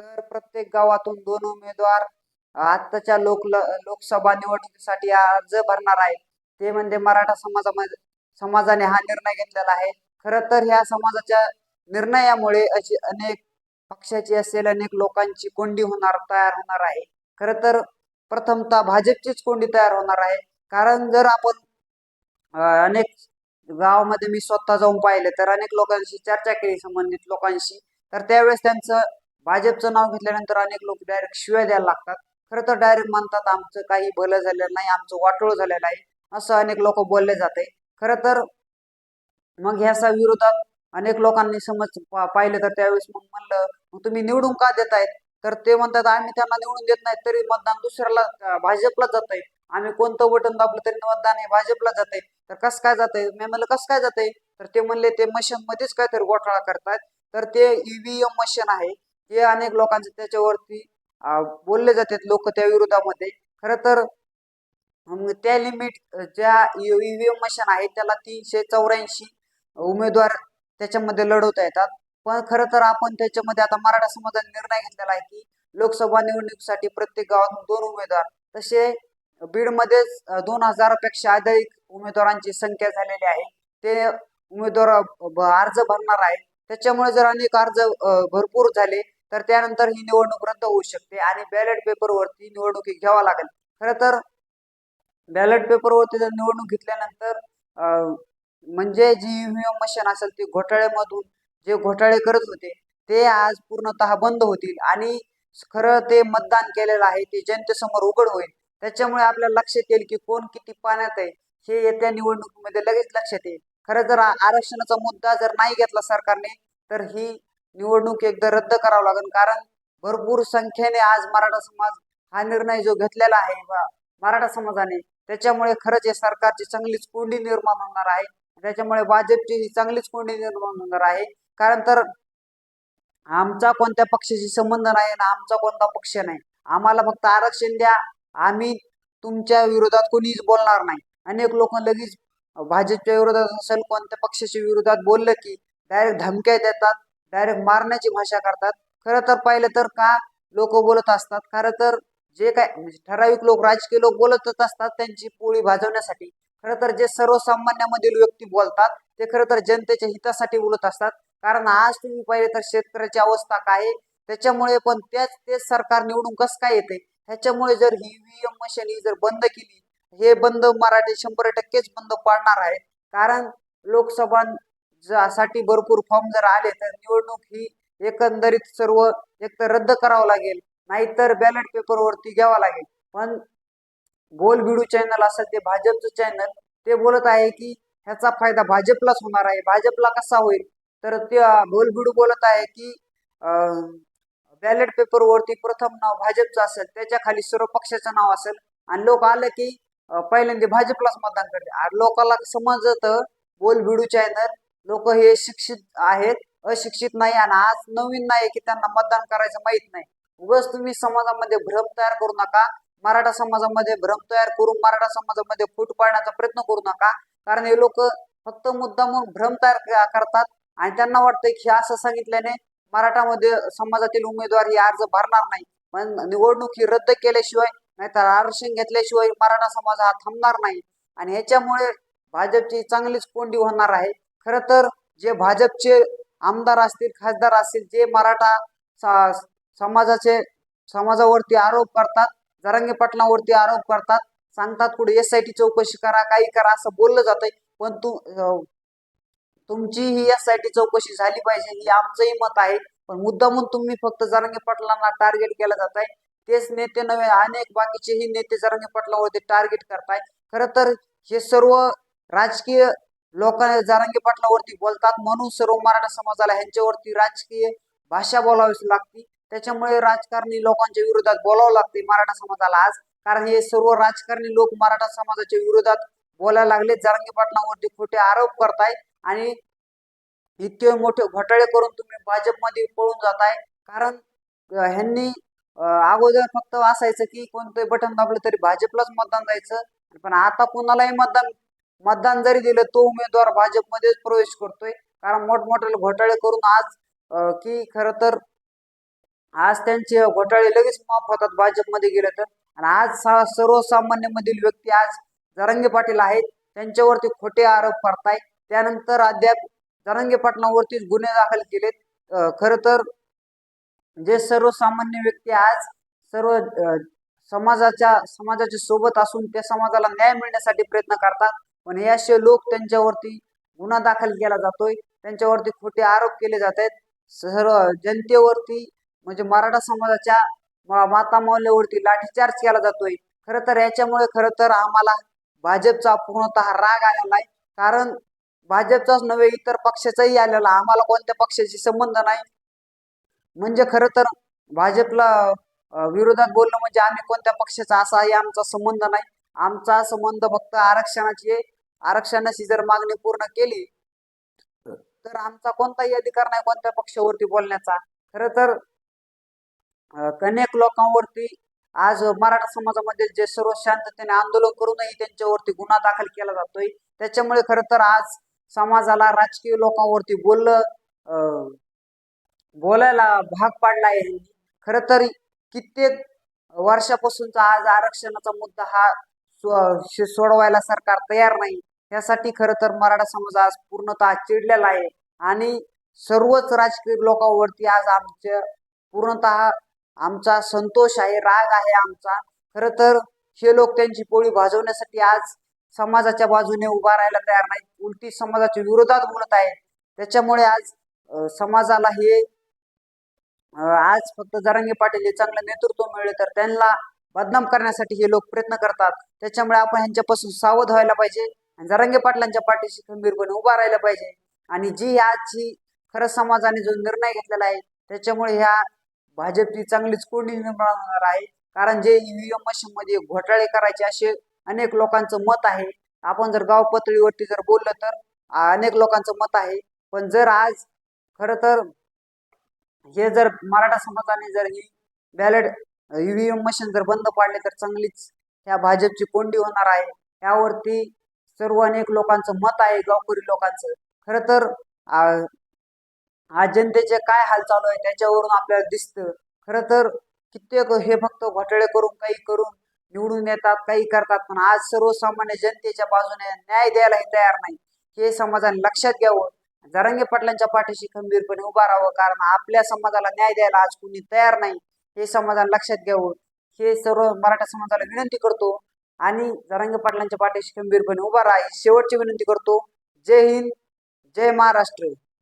तर प्रत्येक गावातून दोन उमेदवार आताच्या लोक लोकसभा निवडणुकीसाठी अर्ज भरणार आहेत. ते म्हणजे मराठा समाजामध्ये समाजाने हा निर्णय घेतलेला आहे. खर तर ह्या समाजाच्या निर्णयामुळे अशी अनेक पक्षाची असेल अनेक लोकांची कोंडी होणार तयार होणार आहे. खर तर प्रथमतः भाजपचीच कोंडी तयार होणार आहे. कारण जर आपण अनेक गावामध्ये मी स्वतः जाऊन पाहिले तर अनेक लोकांशी चर्चा केली संबंधित लोकांशी. तर त्यावेळेस त्यांचं भाजपचं नाव घेतल्यानंतर अनेक लोक डायरेक्ट शिव्या द्यायला लागतात. खरं तर डायरेक्ट म्हणतात आमचं काही भलं झालेलं नाही आमचं वाटोळ झालेलं आहे. असं अनेक लोक बोलले जाते. खरं तर मग ह्याचा विरोधात अनेक लोकांनी समज पा- पाहिलं तर त्यावेळेस मग म्हणलं तुम्ही निवडून का देतायत? तर ते म्हणतात आम्ही त्यांना निवडून देत नाही तरी मतदान दुसऱ्याला भाजपला जात आहे आम्ही कोणतं बटन दाबलं तरी मतदान हे भाजपला जात आहे तर कसं काय जात आहे मी म्हणलं कसं काय जात आहे तर ते म्हणले ते मशीन मध्येच काहीतरी घोटाळा करतात तर ते ईव्हीएम मशीन आहे. हे अनेक लोकांचे त्याच्यावरती बोलले जातात लोक त्या विरोधामध्ये. खरं तर त्या लिमिट ज्या ईव्हीएम मशीन आहे त्याला तीनशे चौऱ्याऐंशी उमेदवार त्याच्यामध्ये लढवता येतात. पण खरं तर आपण त्याच्यामध्ये आता मराठा समाजाने निर्णय घेतलेला आहे की लोकसभा निवडणुकीसाठी प्रत्येक गावातून दोन उमेदवार. तसे बीडमध्येच दोन हजारापेक्षा अधिक उमेदवारांची संख्या झालेली आहे. ते उमेदवार अर्ज भरणार आहे. त्याच्यामुळे जर अनेक अर्ज भरपूर झाले तर त्यानंतर ही निवडणूक रद्द होऊ शकते आणि बॅलेट पेपरवरती निवडणुकी घ्यावा लागेल. खरं तर बॅलेट पेपरवरती जर निवडणूक घेतल्यानंतर म्हणजे जी ईव्हीएम मशीन असेल ती घोटाळ्यामधून जे घोटाळे करत होते ते आज पूर्णतः बंद होतील आणि खरं ते मतदान केलेलं आहे ते जनतेसमोर उघड होईल. त्याच्यामुळे आपल्याला लक्षात येईल की कोण किती पाण्यात आहे हे येत्या निवडणुकीमध्ये लगेच लक्षात येईल. खरं जर आरक्षणाचा मुद्दा जर नाही घेतला सरकारने तर ही निवडणूक एकदा रद्द करावं लागेल. कारण भरपूर संख्येने आज मराठा समाज हा निर्णय जो घेतलेला आहे मराठा समाजाने त्याच्यामुळे खरंच या सरकारची चांगलीच कोंडी निर्माण होणार आहे. त्याच्यामुळे भाजपची ही चांगलीच कोंडी निर्माण होणार आहे. कारण तर आमचा कोणत्या पक्षाशी संबंध नाही ना आमचा कोणता पक्ष नाही. आम्हाला फक्त आरक्षण द्या. आम्ही तुमच्या विरोधात कोणीच बोलणार नाही. अनेक लोक लगेच भाजपच्या विरोधात असेल कोणत्या पक्षाच्या विरोधात बोललं की डायरेक्ट धमक्या देतात. डायरेक्ट मारण्याची भाषा करतात. खरं तर पाहिलं तर का लोक बोलत असतात? खरं तर जे काय म्हणजे ठराविक लोक राजकीय लोक बोलतच असतात त्यांची पोळी भाजवण्यासाठी. खरं तर जे सर्वसामान्यामधील व्यक्ती बोलतात ते खरं तर जनतेच्या हितासाठी बोलत असतात. कारण आज तुम्ही पाहिले तर शेतकऱ्याची अवस्था काय आहे? त्याच्यामुळे पण त्याच तेच सरकार निवडून कसं काय येते ह्याच्यामुळे जर ही व्हीएम मशीन ही जर बंद केली हे बंद मराठी शंभर टक्केच बंद पाडणार आहे. कारण लोकसभा ज- साठी भरपूर फॉर्म जर आले तर निवडणूक ही एकंदरीत सर्व एकतर रद्द करावं लागेल नाहीतर बॅलेट पेपरवरती घ्यावं लागेल. पण बोल बिडू चॅनल असेल ते भाजपचं चॅनल ते बोलत आहे की ह्याचा फायदा भाजपलाच होणार आहे. भाजपला कसा होईल? तर ते बोल बिडू बोलत आहे की बॅलेट पेपरवरती प्रथम नाव भाजपचं असेल त्याच्याखाली सर्व पक्षाचं नाव असेल आणि लोक आलं की पहिल्यांदा भाजपलाच मतदान करते आणि लोकांना समजत बोल बिडू चॅनल लोक हे शिक्षित आहेत अशिक्षित नाही आणि आज नवीन नाही की त्यांना मतदान करायचं माहीत नाही. उगाच तुम्ही समाजामध्ये भ्रम तयार करू नका. मराठा समाजामध्ये भ्रम तयार करून मराठा समाजामध्ये फूट पाडण्याचा प्रयत्न करू नका. कारण हे लोक फक्त मुद्दा म्हणून भ्रम तयार करतात आणि त्यांना वाटतंय की असं सांगितल्याने मराठामध्ये समाजातील उमेदवार ही अर्ज भरणार नाही. पण निवडणूक ही रद्द केल्याशिवाय नाहीतर आरक्षण घेतल्याशिवाय मराठा समाज हा थांबणार नाही. आणि ह्याच्यामुळे भाजपची चांगलीच कोंडी होणार आहे. खरं तर जे भाजपचे आमदार असतील खासदार असतील जे मराठा समाजाचे समाजावरती आरोप करतात जरांगे पाटलावरती आरोप करतात सांगतात कुठे एस आय टी चौकशी करा काही करा असं बोललं जातंय. पण तू तुमची ही एस आय टी चौकशी झाली पाहिजे ही आमचंही मत आहे. पण मुद्दामून तुम्ही फक्त जरांगे पाटलांना टार्गेट केलं जात आहे तेच नेते नव्हे अनेक बाकीचेही नेते जरांगे पाटलावरती टार्गेट करताय. खरं तर हे सर्व राजकीय लोकांना जरांगे पाटलावरती बोलतात. म्हणून सर्व मराठा समाजाला ह्यांच्यावरती राजकीय भाषा बोलावीच लागते. त्याच्यामुळे राजकारणी लोकांच्या विरोधात बोलावं लागते मराठा समाजाला आज. कारण हे सर्व राजकारणी लोक मराठा समाजाच्या विरोधात बोलायला लागले. जारंगी पाटलावरती खोटे आरोप करताय आणि इतके मोठे घोटाळे करून तुम्ही भाजपमध्ये पळून जाताय. कारण ह्यांनी अगोदर फक्त असायचं की कोणतं बटन दाबलं तरी भाजपलाच मतदान जायचं पण आता कोणालाही मतदान मतदान जरी दिलं तो उमेदवार भाजपमध्येच प्रवेश करतोय. कारण मोठमोठे घोटाळे करून आज की खर तर आज त्यांचे घोटाळे लगेच माफ होतात भाजपमध्ये गेले तर. आणि आज सा- सर्वसामान्य मधील व्यक्ती आज जरंगे पाटील आहेत. त्यांच्यावरती खोटे आरोप करताय त्यानंतर अद्याप जरंगे पाटलांवरतीच गुन्हे दाखल केलेत. खर खरं तर जे सर्वसामान्य व्यक्ती आज सर्व समाजाच्या समाजाच्या सोबत असून त्या समाजाला न्याय मिळण्यासाठी प्रयत्न करतात. पण हे असे लोक त्यांच्यावरती गुन्हा दाखल केला जातोय त्यांच्यावरती खोटे आरोप केले जात आहेत सर्व जनतेवरती म्हणजे मराठा समाजाच्या माता मौल्यावरती लाठीचार्ज केला जातोय. खरं तर याच्यामुळे खरं तर आम्हाला भाजपचा पूर्णतः राग आलेला आहे कारण भाजपचाच नव्हे इतर पक्षाचाही आलेला. आम्हाला कोणत्या पक्षाशी संबंध नाही. म्हणजे खरं तर भाजपला विरोधात बोलणं म्हणजे आम्ही कोणत्या पक्षाचा असाही आमचा संबंध नाही. आमचा संबंध फक्त आरक्षणाची आहे. आरक्षणाची जर मागणी पूर्ण केली तर आमचा कोणताही अधिकार नाही कोणत्या पक्षावरती बोलण्याचा. खरं तर अनेक लोकांवरती आज मराठा समाजामध्ये जे सर्व शांततेने आंदोलन करूनही त्यांच्यावरती गुन्हा दाखल केला जातोय. त्याच्यामुळे खरं तर आज समाजाला राजकीय लोकांवरती बोललं अं, बोलायला भाग पाडला आहे. खरं तर कित्येक वर्षापासूनचा आज आरक्षणाचा मुद्दा हा सोडवायला सरकार तयार नाही. त्यासाठी खरं तर मराठा समाज आज पूर्णतः चिडलेला आहे. आणि सर्वच राजकीय लोकांवरती आज आमच्या पूर्णतः आमचा संतोष आहे राग आहे आमचा. खरं तर हे लोक त्यांची पोळी भाजवण्यासाठी आज समाजाच्या बाजूने उभा राहायला तयार नाही उलटी समाजाच्या विरोधात बोलत आहे त्याच्यामुळे आज समाजाला हे आज फक्त जरांगे पाटील हे चांगलं नेतृत्व मिळेल तर त्यांना बदनाम करण्यासाठी हे लोक प्रयत्न करतात. त्याच्यामुळे आपण ह्यांच्यापासून सावध व्हायला पाहिजे. आणि जरांगे पाटलांच्या पाठीशी खंबीरपणे उभा राहिला पाहिजे आणि जी आजची खरं समाजाने जो निर्णय घेतलेला आहे त्याच्यामुळे ह्या भाजपची चांगलीच कोंडी निर्माण होणार आहे. कारण जे ईव्हीएम मशीन मध्ये घोटाळे करायचे असे अनेक लोकांचं मत आहे. आपण जर गाव पातळीवरती जर बोललं तर अनेक लोकांचं मत आहे. पण जर आज खरं तर हे जर मराठा समाजाने जर ही बॅलेट ईव्हीएम मशीन जर बंद पाडले तर चांगलीच ह्या भाजपची कोंडी होणार आहे. त्यावरती सर्व अनेक लोकांचं मत आहे गावकरी लोकांचं. खरं तर आज जनतेचे काय हाल चालू आहे त्याच्यावरून आपल्याला दिसतं. खरं तर कित्येक हे फक्त घोटाळे करून काही करून निवडून येतात काही करतात पण आज सर्वसामान्य जनतेच्या बाजूने न्याय द्यायलाही तयार नाही. हे समाजाने लक्षात घ्यावं. जरांगे पाटलांच्या पाठीशी खंबीरपणे उभा राहावं कारण आपल्या समाजाला न्याय द्यायला आज कुणी तयार नाही हे समाजाने लक्षात घ्यावं. हे सर्व मराठा समाजाला विनंती करतो. आणि जरांगे पाटलांच्या पाठीशी खंबीरपणे उभा राहा. ही शेवटची विनंती करतो. जय हिंद जय महाराष्ट्र.